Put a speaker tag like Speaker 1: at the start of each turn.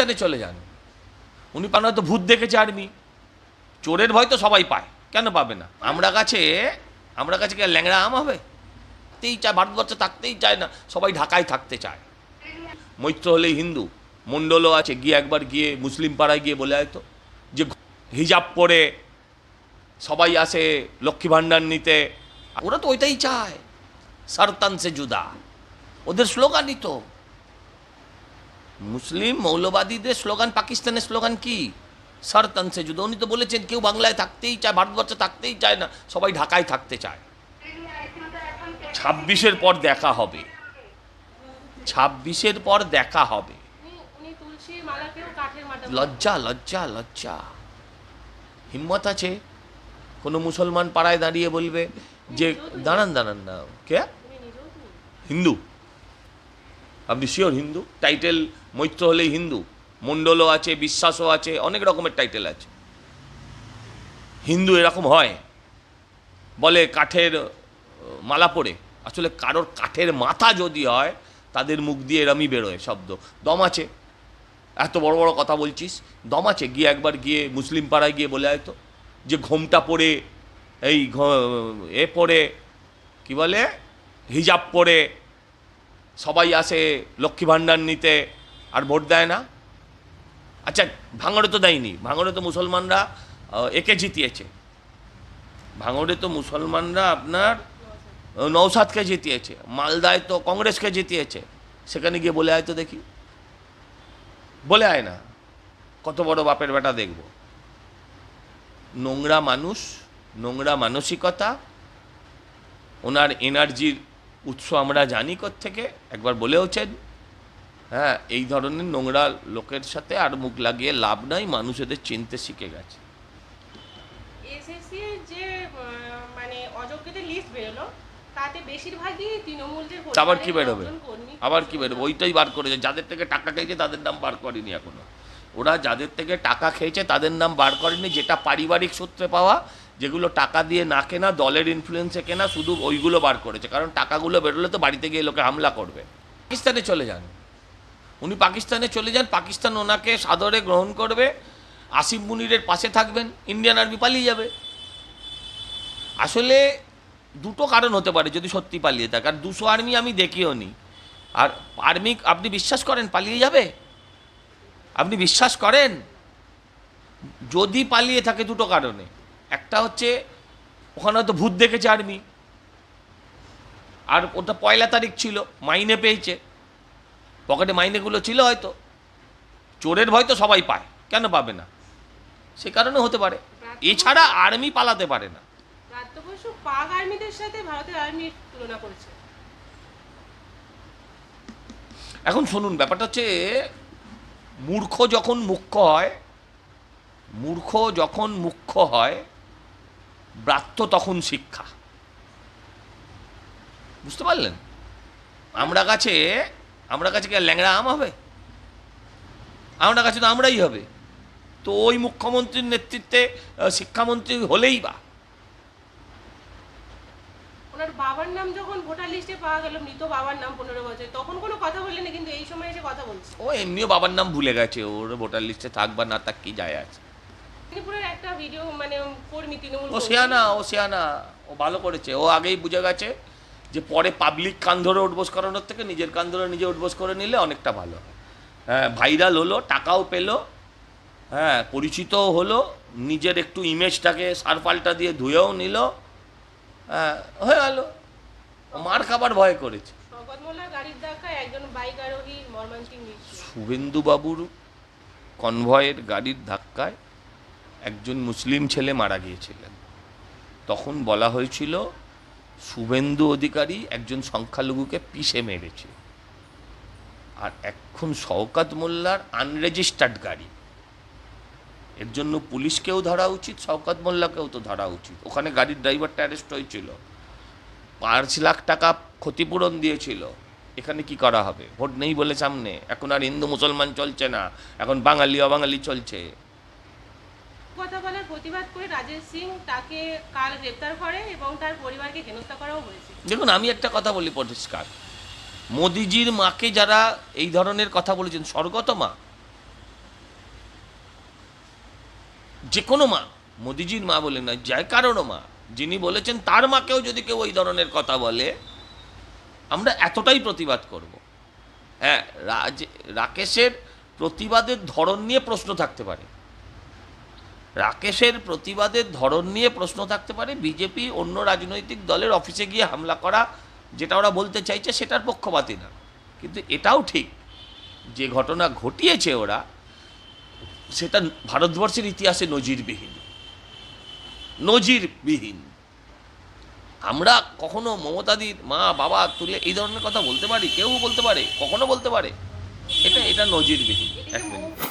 Speaker 1: পাকিস্তানে চলে যান। উনি পান হয়তো ভূত দেখেছে আর্মি। চোরের ভয় তো সবাই পায়, কেন পাবে না? আমরা কাছে আমরা কাছে কি ল্যাংড়া আম হবে? থাকতেই চায়, ভারতবর্ষে থাকতেই চায় না, সবাই ঢাকায় থাকতে চায়। মৈত্র হলেই হিন্দু, মণ্ডলও আছে, গিয়ে একবার গিয়ে মুসলিম পাড়ায় গিয়ে বলে হয়তো যে হিজাব পরে সবাই আসে লক্ষ্মী ভাণ্ডার নিতে। ওরা তো ওইটাই চায়, সারতান সে জুদা। ওদের স্লোগানই তো মুসলিম মৌলবাদীদের স্লোগান, পাকিস্তানের স্লোগান কি? সারতান সে জুদা। উনি তো বলেছেন, কেউ বাংলায় থাকতেই চায়, ভারতবর্ষে থাকতেই চায় না, সবাই ঢাকায় থাকতে চায়। ছাব্বিশের পর দেখা হবে। ছাব্বিশের পর দেখা হবে। লজ্জা লজ্জা লজ্জা। হিম্মত আছে? কোনো মুসলমান পাড়ায় দাঁড়িয়ে বলবে যে, দাঁড়ান দাঁড়ান না। কে? হিন্দু। আপনি শিওর হিন্দু? টাইটেল মৈত্র হলেই হিন্দু, মণ্ডলও আছে, বিশ্বাসও আছে, অনেক রকমের টাইটেল আছে। হিন্দু এরকম হয়, বলে কাঠের মালা পরে। আসলে কারোর কাঠের মাথা যদি হয়, তাদের মুখ দিয়ে এরমই বেরোয় শব্দ। দম আছে। এত বড় বড় কথা বলছিস, দম আছে? গিয়ে একবার গিয়ে মুসলিম পাড়ায় গিয়ে বলে হয়তো যে ঘোমটা পরে, এই এ পরে, কি বলে? হিজাব পরে, সবাই আসে লক্ষ্মী ভাণ্ডার নিতে। আর ভোট দেয় না? আচ্ছা ভাঙড়ে তো দেয়নি। ভাঙড়ে তো মুসলমানরা একে জিতিয়েছে। ভাঙড়ে তো মুসলমানরা আপনার নৌসাদকে জিতিয়েছে। মালদায় তো কংগ্রেসকে জিতিয়েছে। সেখানে গিয়ে বলে আয় তো দেখি। বলে আয় না। কত বড় বাপের বেটা দেখব। নোংরা মানুষ, নোংরা মানসিকতা, ওনার এনার্জির উৎস আমরা জানি থেকে একবার বলেওছেন। হ্যাঁ এই ধরনের নোংরা লোকের সাথে আর মুখ লাগিয়ে লাভ নাই মানুষ এদের চিনতে শিখে গেছে।
Speaker 2: যে মানে অযোগ্যদের লিস্ট বেরোলো তাতে বেশিরভাগই তৃণমূলদের
Speaker 1: আবার কি বেরোবে? আবার কি বেরোবে? ওইটাই বার করেছে। যাদের থেকে টাকা খেয়েছে তাদের নাম বার করেনি এখনও। ওরা যাদের থেকে টাকা খেয়েছে তাদের নাম বার করেনি। যেটা পারিবারিক সূত্রে পাওয়া যেগুলো টাকা দিয়ে না কেনা দলের ইনফ্লুয়েন্সে কেনা শুধু ওইগুলো বার করেছে। কারণ টাকাগুলো বেরোলে তো বাড়িতে গিয়ে লোকে হামলা করবে। পাকিস্তানে চলে যান। উনি পাকিস্তানে চলে যান, পাকিস্তান ওনাকে সাদরে গ্রহণ করবে, আসিফ মুনিরের পাশে থাকবেন, ইন্ডিয়ান আর্মি পালিয়ে যাবে। আসলে দুটো কারণ হতে পারে যদি সত্যি পালিয়ে থাকে, আর দুশো আর্মি আমি দেখিও নি। আর আর্মি, আপনি বিশ্বাস করেন পালিয়ে যাবে? আপনি বিশ্বাস করেন? যদি পালিয়ে থাকে দুটো কারণে। একটা হচ্ছে ওখানে হয়তো ভূত দেখেছে আর্মি। আর ওটা পয়লা তারিখ ছিল, মাইনে পেয়েছে। পকেটে মাইনেগুলো ছিল হয়তো। চোরের ভয় তো সবাই পায় কেন পাবে না? সে কারণে হতে পারে। এছাড়া আর্মি পালাতে পারে না।
Speaker 2: পাক আর্মিদের সাথে ভারতের আর্মির তুলনা করেছে।
Speaker 1: এখন শুনুন ব্যাপারটা হচ্ছে মূর্খ যখন মুখ্য হয় মূর্খ যখন মুখ্য হয় ব্রাত্য তখন শিক্ষা। বুঝতে পারলেন? আমরা কাছে আমরা কাছে কি আর ল্যাংড়া আম হবে? আমরা কাছে তো আমরাই হবে। তো ওই মুখ্যমন্ত্রীর নেতৃত্বে শিক্ষামন্ত্রী হলেই বা।
Speaker 2: ওনার বাবার নাম যখন ভোটার লিস্টে পাওয়া গেল মৃত বাবার নাম পনেরো বছর তখন কোনো কথা বললেন কিন্তু এই সময় এসে কথা বলছে।
Speaker 1: ও এমনিও বাবার নাম ভুলে গেছে ওর ভোটার লিস্টে থাক বা না থাক কি যায় আছে।
Speaker 2: একটা ভিডিও মানে কর্মী তৃণমূল
Speaker 1: ও। শেয়ানা ও শেয়ানা ও ভালো করেছে ও আগেই বুঝে গেছে যে পরে পাবলিক কান ধরে উঠবোস করানোর থেকে নিজের কান ধরে নিজে উঠবোস করে নিলে অনেকটা ভালো। হয় হ্যাঁ ভাইরাল হলো টাকাও পেল হ্যাঁ পরিচিতও হলো নিজের একটু ইমেজটাকে সারপাল্টা দিয়ে ধুয়েও নিল হ্যাঁ হয়ে গেল। মার খাবার ভয় করেছে। শুভেন্দুবাবুর কনভয়ের গাড়ির ধাক্কায় একজন মুসলিম ছেলে মারা গিয়েছিলেন। তখন বলা হয়েছিল শুভেন্দু অধিকারী একজন সংখ্যালঘুকে পিষে মেরেছে। আর এখন শওকাত মোল্লার আনরেজিস্টার্ড গাড়ি। এর জন্য পুলিশকেও ধরা উচিত, শওকাত মোল্লাকেও তো ধরা উচিত। ওখানে গাড়ির ড্রাইভারটা অ্যারেস্ট হয়েছিল। পাঁচ লাখ টাকা ক্ষতিপূরণ দিয়েছিল। এখানে কি করা হবে? ভোট নেই বলে সামনে। এখন আর হিন্দু মুসলমান চলছে না। এখন বাঙালি, অবাঙালি চলছে।
Speaker 2: প্রতিবাদ করে রাজেশ সিং তাকে কাল গ্রেপ্তার করে এবং তার পরিবারকে হেনস্থা করাও হয়েছে।
Speaker 1: দেখুন, আমি একটা কথা বলি পরিষ্কার। মোদিজির মাকে যারা এই ধরনের কথা বলেছেন, স্বর্গত মা যে কোনো মা, মোদিজির মা বলে না যায় কারোরও মা, যিনি বলেছেন তার মাকেও যদি কেউ ওই ধরনের কথা বলে, আমরা এতটাই প্রতিবাদ করব। হ্যাঁ রাজ, রাকেশের প্রতিবাদের ধরন নিয়ে প্রশ্ন থাকতে পারে। রাকেশের প্রতিবাদের ধরন নিয়ে প্রশ্ন থাকতে পারে। বিজেপি অন্য রাজনৈতিক দলের অফিসে গিয়ে হামলা করা, যেটা ওরা বলতে চাইছে সেটার পক্ষপাতী না। কিন্তু এটাও ঠিক যে ঘটনা ঘটিয়েছে ওরা, সেটা ভারতবর্ষের ইতিহাসে নজিরবিহীন। নজিরবিহীন। আমরা কখনো মমতাদির মা, বাবা তুলে এই ধরনের কথা বলতে পারি? কেউ বলতে পারে? কখনো বলতে পারে? এটা এটা নজিরবিহীন। এক মিনিট।